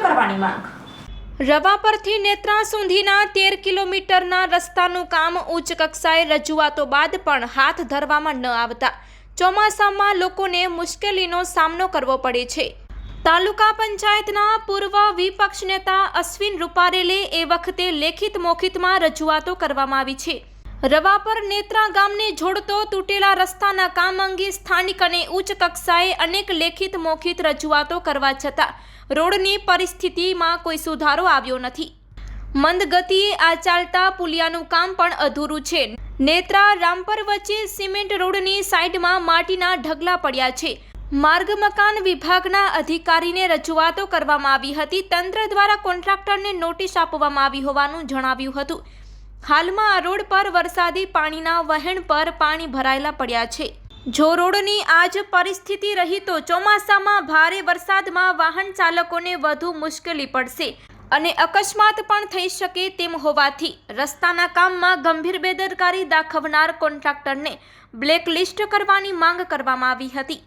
કરવાની માંગ. રવા પરથી નેત્રા સુધીના તેર કિલોમીટરના રસ્તાનું કામ ઉચ્ચ કક્ષાએ રજૂઆતો બાદ પણ હાથ ધરવામાં ન આવતા. ચોમાસામાં લોકોને મુશ્કેલીનો સામનો કરવો પડે છે. તાલુકા પંચાયતના પૂર્વ વિપક્ષ નેતા અશ્વિન રૂપારેલે એ વખતે લેખિત મોખિતમાં રજૂઆતો કરવામાં આવી છે. રવા પર નેત્રા ગામને જોડતો તૂટેલા રસ્તાના કામ અંગે સ્થાનિક અને ઉચ્ચ કક્ષાએ અનેક લેખિત મોખિત રજૂઆતો કરવા છતાં રોડની પરિસ્થિતિમાં કોઈ સુધારો આવ્યો નથી. મંદ ગતિએ આ ચાલતા પુલિયાનું કામ પણ અધૂરું છે. નેત્રા રામપર વચ્ચે સિમેન્ટ રોડની સાઈડમાં માટીના ઢગલા પડ્યા છે. માર્ગ મકાન વિભાગના અધિકારીને રજૂઆતો કરવામાં આવી હતી. તંત્ર દ્વારા કોન્ટ્રાક્ટરને નોટિસ આપવામાં આવી હોવાનું જણાવ્યું હતું. હાલમાં આ રોડ પર વરસાદી પાણીના વહેણ પર પાણી ભરાયેલા પડ્યા છે. જો રોડની આ જ પરિસ્થિતિ રહી તો ચોમાસામાં ભારે વરસાદમાં વાહન ચાલકોને વધુ મુશ્કેલી પડશે અને અકસ્માત પણ થઈ શકે તેમ હોવાથી રસ્તાના કામમાં ગંભીર બેદરકારી દાખવનાર કોન્ટ્રાક્ટરને બ્લેકલિસ્ટ કરવાની માંગ કરવામાં આવી હતી.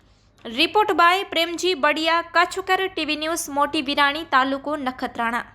રિપોર્ટ બાય પ્રેમજી બડિયા કચ્છકર ટીવી ન્યૂઝ, મોટી વિરાણી, તાલુકો નખત્રાણા.